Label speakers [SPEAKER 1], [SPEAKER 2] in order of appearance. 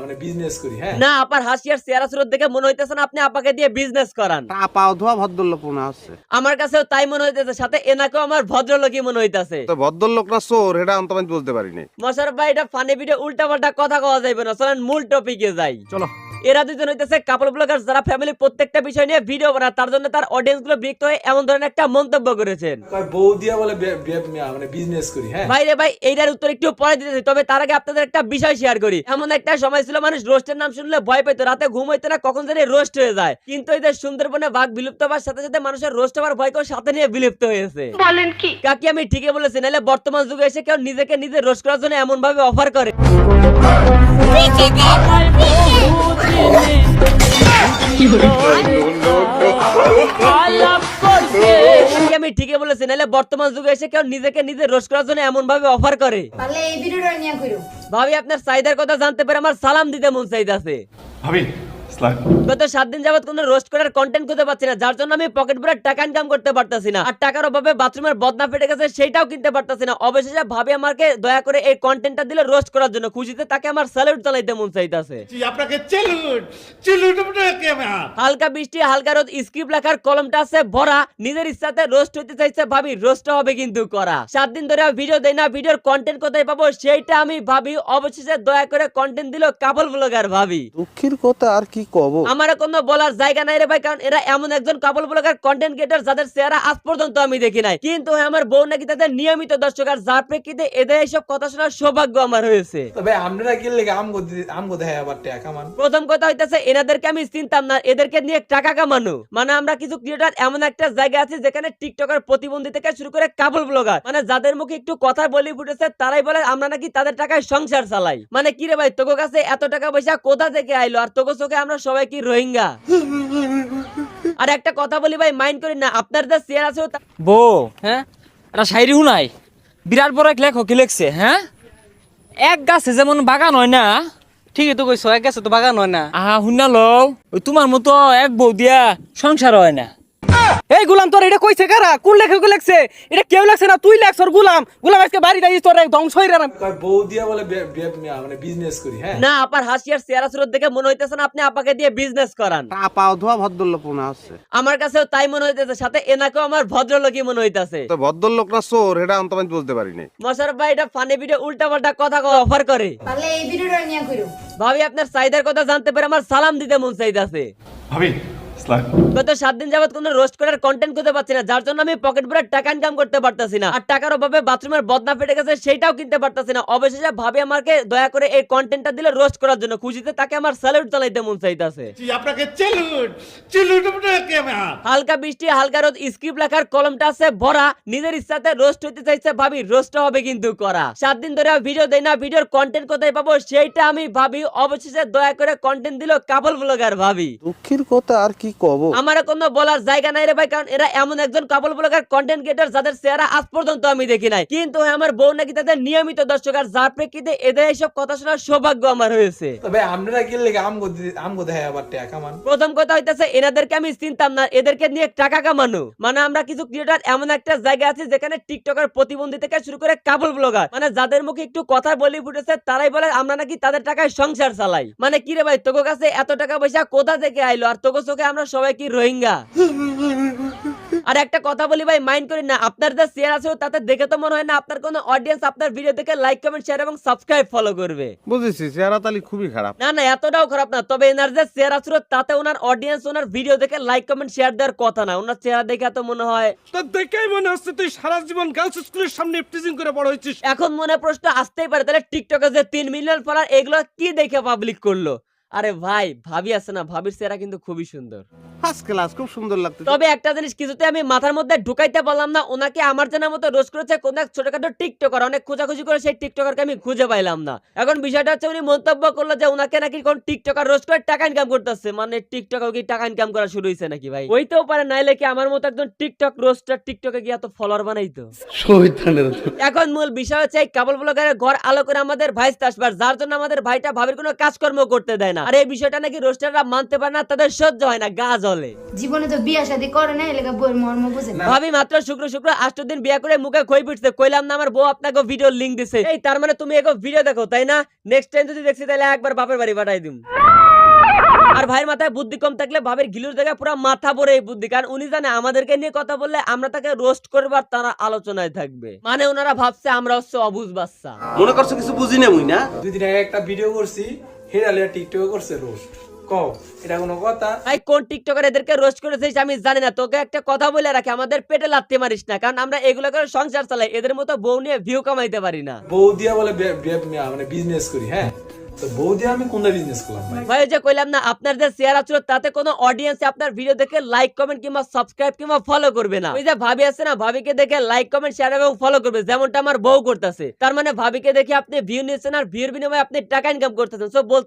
[SPEAKER 1] মানে বিজনেস করি হ্যাঁ?
[SPEAKER 2] না আপার হাসি চেহারা সুরত দেখে মনে হইতেছে না আপনি আপাকে দিয়ে বিজনেস করান।
[SPEAKER 3] আপা অধুয়া ভদ্রলোক মনে হচ্ছে।
[SPEAKER 2] আমার কাছেও তাই মনে হইতেছে সাথে এনাকেও আমার ভদ্রলোকই মনে হইতাছে।
[SPEAKER 3] তো ভদ্রলোকরা চোর এটা অন্ত আমি বুঝতে পারিনি।
[SPEAKER 2] মশার ভাই এটা ফানি ভিডিও উল্টা পাল্টা কথা কওয়া যাইবে না চলেন মূল টপিকে যাই।
[SPEAKER 3] চলো।
[SPEAKER 2] এরা দুজন হইতেছে কাপল ব্লগার যারা ফ্যামিলি প্রত্যেকটা বিষয় নিয়ে ভিডিও বানায় তার জন্য তার অডিয়েন্সগুলো বিরক্ত হয়ে এমন ধরনের একটা মন্তব্য করেছেন।
[SPEAKER 1] বলে মানে বিজনেস করি হ্যাঁ?
[SPEAKER 2] ভাই রে ভাই এইটার উত্তর একটু পরে দিতেছি তবে তার আগে আপনাদের একটা বিষয় শেয়ার করি। এমন একটা সময় ছিল মানুষ রোস্টের নাম শুনলে ভয় পেতো রাতে ঘুম হইতো না কখন জানি রোস্ট হয়ে যায়। কিন্তু এই যে সুন্দরবনে বাঘ বিলুপ্ত হওয়ার সাথে সাথে মানুষের রোস্ট হওয়ার ভয়কেও সাথে নিয়ে বিলুপ্ত হয়েছে।
[SPEAKER 4] বলেন কি?
[SPEAKER 2] কাকি আমি ঠিকই বলেছি নাহলে বর্তমান যুগে এসে কেউ নিজেকে নিজে রোস্ট করার জন্য এমন ভাবে অফার করে আমি ঠিকই বলেছি নাহলে বর্তমান যুগে এসে কেউ নিজেকে নিজে রোস্ট করার জন্য এমন ভাবে অফার করে।
[SPEAKER 5] পারলে এই ভিডিওটা নিয়ে করো
[SPEAKER 2] ভাবি আপনার চাহিদার কথা জানতে পারে আমার সালাম দিতে মন চাইতেছে।
[SPEAKER 6] ভাবি
[SPEAKER 2] গত সাত দিন যাবত কোনো রোস্ট করার কন্টেন্ট করতে পারছি না যার জন্য আমি পকেট ভরে টাকা ইনকাম করতে পারতাছি না। আর টাকার অভাবে বাথরুমের বদনা ফেটে গেছে সেটাও কিনতে পারতাছি না। অবশেষে ভাবি আমাকে দয়া করে এই কন্টেন্টটা দিলে রোস্ট করার জন্য। খুশিতে তাকে আমার স্যালুট চালাইতে মন চাইতাছে।
[SPEAKER 6] আপনাকে চেলুট চেলুট আপনাকে
[SPEAKER 2] হালকা বৃষ্টি হালকা রোদ স্ক্রিপ্ট লেখার কলমটা আছে ভরা। নিজের ইচ্ছাতে রোস্ট হইতে চাইছে ভাবি রোস্ট হবে কিন্তু করা। সাত দিন ধরে ভিডিও দেই না ভিডিওর কন্টেন্ট কোথায় পাবো সেইটা আমি ভাবি। অবশেষে দয়া করে কন্টেন্ট দিল কাপল ব্লগার ভাবি।
[SPEAKER 3] দুঃখের কথা আর কি কব?
[SPEAKER 2] আমার কোনো বলার জায়গা নাই রে ভাই কারণ এরা এমন একজন কাপল ব্লগার কন্টেন্ট ক্রিয়েটর যাদের চেহারা আজ পর্যন্ত আমি দেখি নাই। কিন্তু আমার বউ নাকি তাদের নিয়মিত দর্শক আর যার প্রেক্ষিতে এদের এইসব কথা শোনার সৌভাগ্য আমার হয়েছে।
[SPEAKER 1] তবে আপনারা কি লেগে আমগো দি- আমগো দেখায় আবার টাকা কামান
[SPEAKER 2] প্রথম কথা হইতেছে এনাদেরকে আমি চিনতাম না এদেরকে নিয়ে টাকা কামানো। মানে আমরা কিছু ক্রিয়েটার এমন একটা জায়গা আছে যেখানে টিকটকের প্রতিবন্ধী থেকে শুরু করে কাপল ব্লগার মানে যাদের মুখে একটু কথা বলি ফুটেছে তারাই বলে আমরা নাকি তাদের টাকায় সংসার চালাই। মানে কি রে ভাই তোকে কাছে এত টাকা পয়সা কোথা থেকে আইলো? আর তোকে চোখে আমরা সবাই কি রোহিঙ্গা? আর একটা কথা বলি ভাই মাইন্ড করি না আপনার যা শেয়ার আছে
[SPEAKER 7] বউ হ্যাঁ? এটা শাইরি শুনাই বিরাট বড় এক লেখক কি লেখছে হ্যাঁ? এক গাছে যেমন বাগান হয় না
[SPEAKER 8] ঠিকই তো কইছো এক গাছে তো বাগান হয় না।
[SPEAKER 7] আহা শুনা লও। ওই তোমার মতো এক বউ দিয়া সংসার হয় না।
[SPEAKER 8] এই গুলাম তোর এটা কইছে কারা? কোন লেখক লেখছে? এটা কেউ লেখছে না তুই লেখছ ওর গুলাম। গুলাম আজকে বাড়ি দাইছিস তোর ধ্বংস হইরা না
[SPEAKER 1] কয় বউ দিয়া বলে মানে বিজনেস করি হ্যাঁ?
[SPEAKER 2] না আপার হাসি আর চেহারা সুরত দেখে মনে হইতেছে না আপনি আপাকে দিয়ে বিজনেস করান।
[SPEAKER 3] আপা অধুয়া ভদ্রলোক মনে হচ্ছে।
[SPEAKER 2] আমার কাছেও তাই মনে হইতেছে সাথে এনাকেও আমার ভদ্রলোকই মনে হইতাছে।
[SPEAKER 3] তো ভদ্রলোকরা চোর এটা অন্ত আমি বুঝতে পারিনি
[SPEAKER 2] মশার ভাই এটা ফানি ভিডিও উল্টা পাল্টা কথা অফার করে।
[SPEAKER 5] পারলে এই ভিডিওটা নিয়ে করো
[SPEAKER 2] ভাবি আপনার চাহিদার কথা জানতে পেরে আমার সালাম দিতে মন চাইতাছে।
[SPEAKER 6] ভাবি
[SPEAKER 2] গত সাত দিন যাবত কোনো রোস্ট করার কন্টেন্ট করতে পারছি না যার জন্য আমি পকেট ভরে টাকা ইনকাম করতে পারতাছি না। আর টাকার অভাবে বাথরুমের বদনা ফেটে গেছে সেটাও কিনতে পারতাছি না। অবশেষে ভাবি আমাকে দয়া করে এই কন্টেন্টটা দিলে রোস্ট করার জন্য খুশিতে তাকে আমার স্যালুট চালাইতে মন চাইতাছে।
[SPEAKER 6] আপনাকে চেলুট চেলুট আপনাকে
[SPEAKER 2] হালকা বৃষ্টি হালকা রোদ স্ক্রিপ্ট লেখার কলমটা আছে ভরা নিজের ইচ্ছাতে রোস্ট হইতে চাইছে ভাবি রোস্ট হবে কিন্তু করা। সাত দিন ধরে ভিডিও দেই না ভিডিওর কন্টেন্ট কোথায় পাবো সেইটা আমি ভাবি অবশেষে দয়া করে কন্টেন্ট দিল কাপল ব্লগার ভাবি।
[SPEAKER 3] দুঃখের কথা আর কি কব?
[SPEAKER 2] আমার কোনো বলার জায়গা নাই রে ভাই কারণ এরা এমন একজন কাপল ব্লগার কন্টেন্ট ক্রিয়েটর যাদের চেহারা আজ পর্যন্ত আমি দেখি নাই। কিন্তু আমার বউ নাকি তাদের নিয়মিত দর্শক আর যার প্রেক্ষিতে এদের এইসব কথা শোনার সৌভাগ্য আমার হয়েছে।
[SPEAKER 1] তবে আপনারা কি লেগে আমগো দি- আমগো দেখায় আবার টাকা কামান।
[SPEAKER 2] প্রথম কথা হইতেছে এনাদেরকে আমি চিনতাম না এদেরকে নিয়ে টাকা কামানো। মানে আমরা কিছু ক্রিয়েটার এমন একটা জায়গা আছে যেখানে টিকটকের প্রতিবন্ধী থেকে শুরু করে কাপল ব্লগার মানে যাদের মুখে একটু কথা বলি ফুটেছে তারাই বলে আমরা নাকি তাদের টাকায় সংসার চালাই। মানে কি রে ভাই তোকে কাছে এত টাকা পয়সা কোথা থেকে আইলো? আর তোকে চোখে আমরা সবাই কি রোহিঙ্গা? আর একটা কথা বলি ভাই মাইন্ড করি না আপনার যে শেয়ার আছে তাতে দেখে তো মনে হয় না আপনার কোনো অডিয়েন্স আপনার ভিডিও দেখে লাইক কমেন্ট শেয়ার এবং সাবস্ক্রাইব ফলো করবে।
[SPEAKER 3] বুঝেছি চেহারা তালি খুবই খারাপ।
[SPEAKER 2] না না এতটাও খারাপ না তবে এনার যে চেহারা ছিল তাতে ওনার অডিয়েন্স ওনার ভিডিও দেখে লাইক কমেন্ট শেয়ার দেওয়ার কথা না ওনার চেহারা দেখে তো মনে হয়
[SPEAKER 8] তো দেখেই মনে হচ্ছে তুই সারা জীবন গার্লস স্কুলের সামনে টিচিং করে বড় হয়েছিস।
[SPEAKER 2] এখন মনে প্রশ্ন আসতেই পারে তাহলে টিকটকে যে তিন মিলিয়ন ফলোয়ার এগুলো কি দেখে পাবলিক করল? আরে ভাই ভাবি আছে না? ভাবির চেহারা কিন্তু খুবই সুন্দর।
[SPEAKER 3] ফার্স্ট ক্লাস খুব সুন্দর লাগতো
[SPEAKER 2] তবে একটা জিনিস কিছুতে আমি মাথার মধ্যে ঢুকাইতে পারলাম না ওনাকে আমার জানার মতো রোজ করেছে কোন এক ছোটখাটো টিকটকার অনেক খোঁজাখুঁজি করে সেই টিকটকারকে আমি খুঁজে পাইলাম না। এখন বিষয়টা হচ্ছে উনি মন্তব্য করল যে ওনাকে নাকি কোন টিকটকার রোজ করে টাকা ইনকাম করতেছে। মানে টিকটকার কি টাকা ইনকাম করা শুরু হয়েছে নাকি ভাই? পারে নাইলে কি আমার মতো একজন টিকটক রোস্টার টিকটকে গিয়ে এত ফলোয়ার বানাইতো? এখন মূল বিষয় হচ্ছে এই কাবল ব্লগারের ঘর আলো করে আমাদের ভাইস আসবার যার জন্য আমাদের ভাইটা ভাবির কোনো কাজকর্ম করতে দেয় না। আর এই বিষয়টা নাকি রোস্টাররা মানতে পারে না তাদের সহ্য হয় না গা জ্বলে চলে
[SPEAKER 5] জীবনে তো বিয়া শাদি করে না এলাকা বইয়ের মর্ম বুঝে না।
[SPEAKER 2] ভাবি মাত্র শুক্র শুক্র আষ্ট দিন বিয়া করে মুখে খই পিটছে কইলাম না আমার বউ আপনাকে ভিডিও লিংক দিছে। এই তার মানে তুমি এগো ভিডিও দেখো তাই না? নেক্সট টাইম যদি দেখছি তাহলে একবার বাপের বাড়ি পাঠাই দিম। আর ভাইয়ের মাথায় বুদ্ধি কম থাকলে ভাবের গিলুর জায়গায় পুরো মাথা ভরে এই বুদ্ধি। কারণ উনি জানে আমাদেরকে নিয়ে কথা বললে আমরা তাকে রোস্ট করবার তারা আলোচনায় থাকবে। মানে ওনারা ভাবছে আমরা হচ্ছে অবুজ বাচ্চা।
[SPEAKER 3] মনে করছ কিছু বুঝি না মুই না?
[SPEAKER 1] দুই দিন আগে একটা ভিডিও করছি হেরালে টিকটকে করছে রোস্ট কও এটা কোনো কথা?
[SPEAKER 2] ভাই কোন টিকটকার এদেরকে রোস্ট করেছিস আমি জানি না। তোকে একটা কথা বলে রাখি আমাদের পেটে লাত্তি মারিস না কারণ আমরা এগুলো করে সংসার চালাই এদের মতো বউ নিয়ে ভিউ কামাইতে পারি না।
[SPEAKER 1] বউ দিয়া বলে বে- বে- মানে বিজনেস করি হ্যাঁ? তো বউ দিয়ে আমি বিজনেস করলাম ভাই?
[SPEAKER 2] ভাই যে কইলাম না আপনার যে শেয়ার আছে তাতে কোনো অডিয়েন্স আপনার ভিডিও দেখে লাইক কমেন্ট কিংবা সাবস্ক্রাইব কিংবা ফলো করবে না। ওই যে ভাবি আছে না ভাবিকে দেখে লাইক কমেন্ট শেয়ার এবং ফলো করবে যেমনটা আমার বউ করতেছে। তার মানে ভাবিকে দেখে আপনি ভিউ নিচ্ছেন আর ভিউর বিনিময়ে আপনি টাকা ইনকাম করতেছেন। সো বলতে